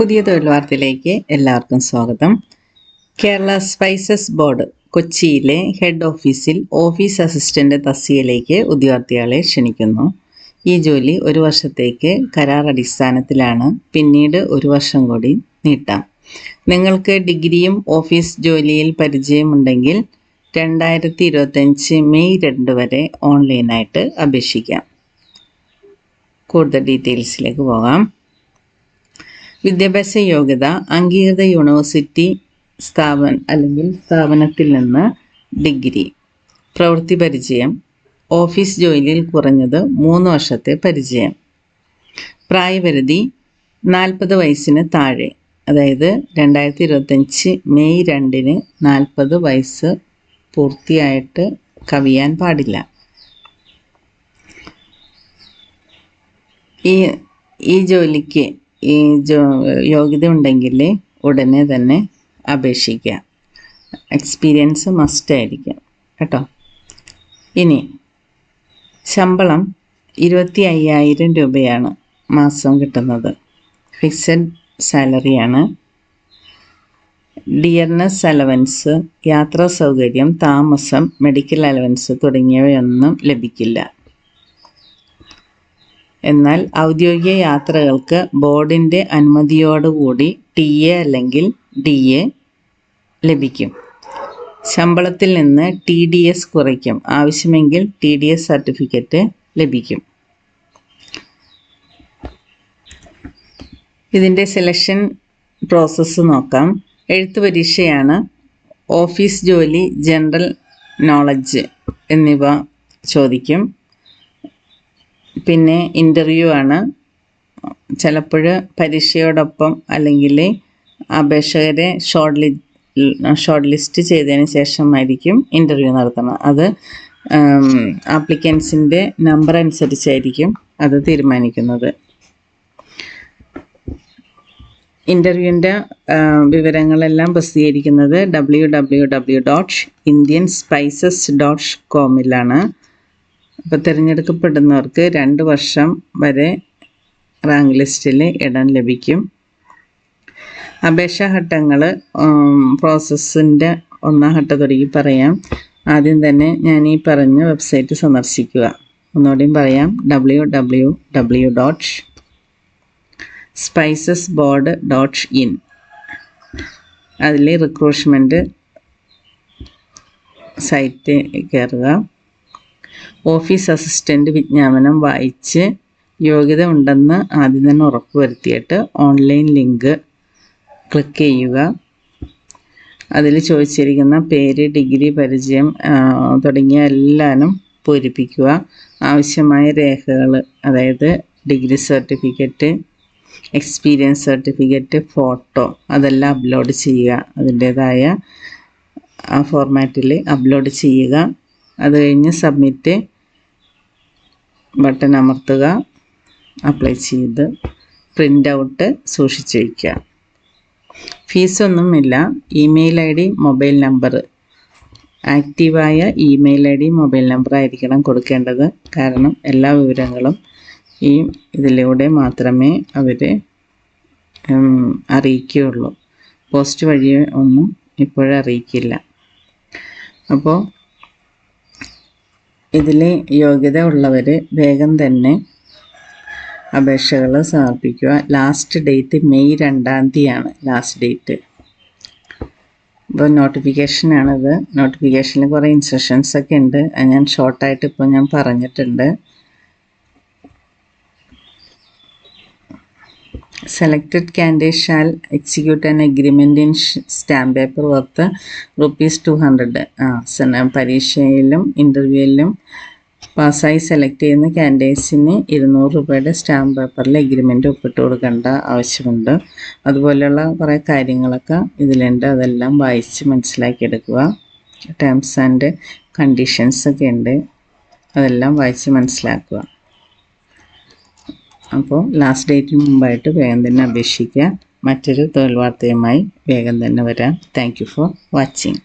പുതിയ തൊഴിൽ വാർത്തയിലേക്ക് എല്ലാവർക്കും സ്വാഗതം. കേരള സ്പൈസസ് ബോർഡ് കൊച്ചിയിലെ ഹെഡ് ഓഫീസിൽ ഓഫീസ് അസിസ്റ്റന്റ് തസ്തികയിലേക്ക് ഉദ്യോഗാർത്ഥികളെ ക്ഷണിക്കുന്നു. ഈ ജോലി ഒരു വർഷത്തേക്ക് കരാർ അടിസ്ഥാനത്തിലാണ്. പിന്നീട് ഒരു വർഷം കൂടി നീട്ടാം. നിങ്ങൾക്ക് ഡിഗ്രിയും ഓഫീസ് ജോലിയിൽ പരിചയമുണ്ടെങ്കിൽ രണ്ടായിരത്തി ഇരുപത്തഞ്ച് മെയ് രണ്ട് വരെ ഓൺലൈനായിട്ട് അപേക്ഷിക്കാം. കൂടുതൽ ഡീറ്റെയിൽസിലേക്ക് പോകാം. വിദ്യാഭ്യാസ യോഗ്യത അംഗീകൃത യൂണിവേഴ്സിറ്റി സ്ഥാപന അല്ലെങ്കിൽ സ്ഥാപനത്തിൽ നിന്ന് ഡിഗ്രി പ്രവൃത്തി പരിചയം ഓഫീസ് ജോലിയിൽ കുറഞ്ഞത് മൂന്ന് വർഷത്തെ പരിചയം. പ്രായപരിധി നാൽപ്പത് വയസ്സിന് താഴെ അതായത് രണ്ടായിരത്തി ഇരുപത്തഞ്ച് മെയ് രണ്ടിന് നാൽപ്പത് വയസ്സ് പൂർത്തിയായിട്ട് കവിയാൻ പാടില്ല. ഈ ഈ ജോലിക്ക് ഈ യോഗ്യത ഉണ്ടെങ്കിൽ ഉടനെ തന്നെ അപേക്ഷിക്കുക എക്സ്പീരിയൻസ് മസ്റ്റ് ആയിരിക്കും. കേട്ടോ? ഇനി ശമ്പളം ഇരുപത്തി അയ്യായിരം രൂപയാണ് മാസം കിട്ടുന്നത്. ഫിക്സഡ് സാലറിയാണ് ഡിയർനെസ് അലവൻസ് യാത്രാ സൗകര്യം താമസം മെഡിക്കൽ അലവൻസ് തുടങ്ങിയവയൊന്നും ലഭിക്കില്ല. എന്നാൽ ഔദ്യോഗിക യാത്രകൾക്ക് ബോർഡിന്റെ അനുമതിയോടുകൂടി ടി എ അല്ലെങ്കിൽ ഡി എ ലഭിക്കും. ശമ്പളത്തിൽ നിന്ന് ടി ഡി എസ് കുറയ്ക്കും. ആവശ്യമെങ്കിൽ ടി ഡി എസ് സർട്ടിഫിക്കറ്റ് ലഭിക്കും. ഇതിന്റെ സെലക്ഷൻ പ്രോസസ്സ് നോക്കാം. എഴുത്ത് പരീക്ഷയാണ് ഓഫീസ് ജോലി ജനറൽ നോളജ് എന്നിവ ചോദിക്കും. പിന്നെ ഇന്റർവ്യൂ ആണ്. ചിലപ്പോൾ പരീക്ഷയോടൊപ്പം അല്ലെങ്കിൽ അപേക്ഷകരെ ഷോർട്ട് ലി ഷോർട്ട് ലിസ്റ്റ് ചെയ്തതിന് ശേഷമായിരിക്കും ഇന്റർവ്യൂ നടത്തണം അത് ആപ്ലിക്കൻസിന്റെ നമ്പർ അനുസരിച്ചായിരിക്കും അത് തീരുമാനിക്കുന്നത്. ഇന്റർവ്യൂവിന്റെ വിവരങ്ങളെല്ലാം പ്രസിദ്ധീകരിക്കുന്നത് W W W dot Indian spices dot കോമിലാണ് അപ്പോൾ തിരഞ്ഞെടുക്കപ്പെടുന്നവർക്ക് രണ്ട് വർഷം വരെ റാങ്ക് ലിസ്റ്റിൽ ഇടം ലഭിക്കും. അപേക്ഷാഘട്ടങ്ങൾ പ്രോസസ്സിന്റെ ഒന്നാം ഘട്ടം തുടങ്ങി പറയാം. ആദ്യം തന്നെ ഞാൻ ഈ പറഞ്ഞ വെബ്സൈറ്റ് സന്ദർശിക്കുക. ഒന്നുകൂടിയും പറയാം. W W W dot spices board dot in അതിൽ റിക്രൂട്ട്മെന്റ് സൈറ്റ് കയറുക ഓഫീസ് അസിസ്റ്റന്റ് വിജ്ഞാപനം വായിച്ച് യോഗ്യത ഉണ്ടെന്ന് ആദ്യം തന്നെ ഉറപ്പുവരുത്തിയിട്ട് ഓൺലൈൻ ലിങ്ക് ക്ലിക്ക് ചെയ്യുക. അതിൽ ചോദിച്ചിരിക്കുന്ന പേര് ഡിഗ്രി പരിചയം തുടങ്ങിയ എല്ലാനും പൂരിപ്പിക്കുക. ആവശ്യമായ രേഖകൾ അതായത് degree certificate experience certificate photo അതെല്ലാം അപ്ലോഡ് ചെയ്യുക. അതിന്റേതായ ആ ഫോർമാറ്റിൽ അപ്ലോഡ് ചെയ്യുക. അത് കഴിഞ്ഞ് സബ്മിറ്റ് ബട്ടൺ അമർത്തുക അപ്ലൈ ചെയ്ത് പ്രിന്റ് ഔട്ട് സൂക്ഷിച്ച് വയ്ക്കുക ഫീസൊന്നുമില്ല email I D mobile number ആക്റ്റീവായ email I D mobile number ആയിരിക്കണം കൊടുക്കേണ്ടത്. കാരണം എല്ലാ വിവരങ്ങളും ഈ ഇതിലൂടെ മാത്രമേ അവർ അറിയിക്കുകയുള്ളൂ. പോസ്റ്റ് വഴി ഒന്നും ഇപ്പോഴറിയിക്കില്ല അപ്പോൾ ഇതിൽ യോഗ്യത ഉള്ളവർ വേഗം തന്നെ അപേക്ഷകൾ സമർപ്പിക്കുക. ലാസ്റ്റ് ഡേറ്റ് മെയ് രണ്ടാം തീയതിയാണ് ലാസ്റ്റ് ഡേറ്റ് ഇപ്പോൾ നോട്ടിഫിക്കേഷനാണിത് നോട്ടിഫിക്കേഷനിൽ കുറേ ഇൻസ്ട്രക്ഷൻസ് ഒക്കെ ഉണ്ട്. അത് ഞാൻ ഷോർട്ടായിട്ട് ഇപ്പോൾ ഞാൻ പറഞ്ഞിട്ടുണ്ട്. Selected candidate shall execute an agreement in stamp paper worth rupees two hundred ആ പരീക്ഷയിലും ഇന്റർവ്യൂവിലും പാസ്സായി സെലക്ട് ചെയ്യുന്ന കാൻഡിഡേറ്റ്സിന് ഇരുന്നൂറ് രൂപയുടെ സ്റ്റാമ്പ് പേപ്പറിൽ എഗ്രിമെന്റ് ഒപ്പിട്ട് കൊടുക്കേണ്ട ആവശ്യമുണ്ട്. അതുപോലെയുള്ള കുറേ കാര്യങ്ങളൊക്കെ ഇതിലുണ്ട്. അതെല്ലാം വായിച്ച് മനസ്സിലാക്കിയെടുക്കുക. ടേംസ് ആൻഡ് കണ്ടീഷൻസ് ഒക്കെ ഉണ്ട്. അതെല്ലാം വായിച്ച് മനസ്സിലാക്കുക. അപ്പോൾ ലാസ്റ്റ് ഡേറ്റിന് മുമ്പായിട്ട് വേഗം തന്നെ അപേക്ഷിക്കുക. മറ്റൊരു തൊഴിൽ വാർത്തയുമായി വേഗം തന്നെ വരാം. Thank for watching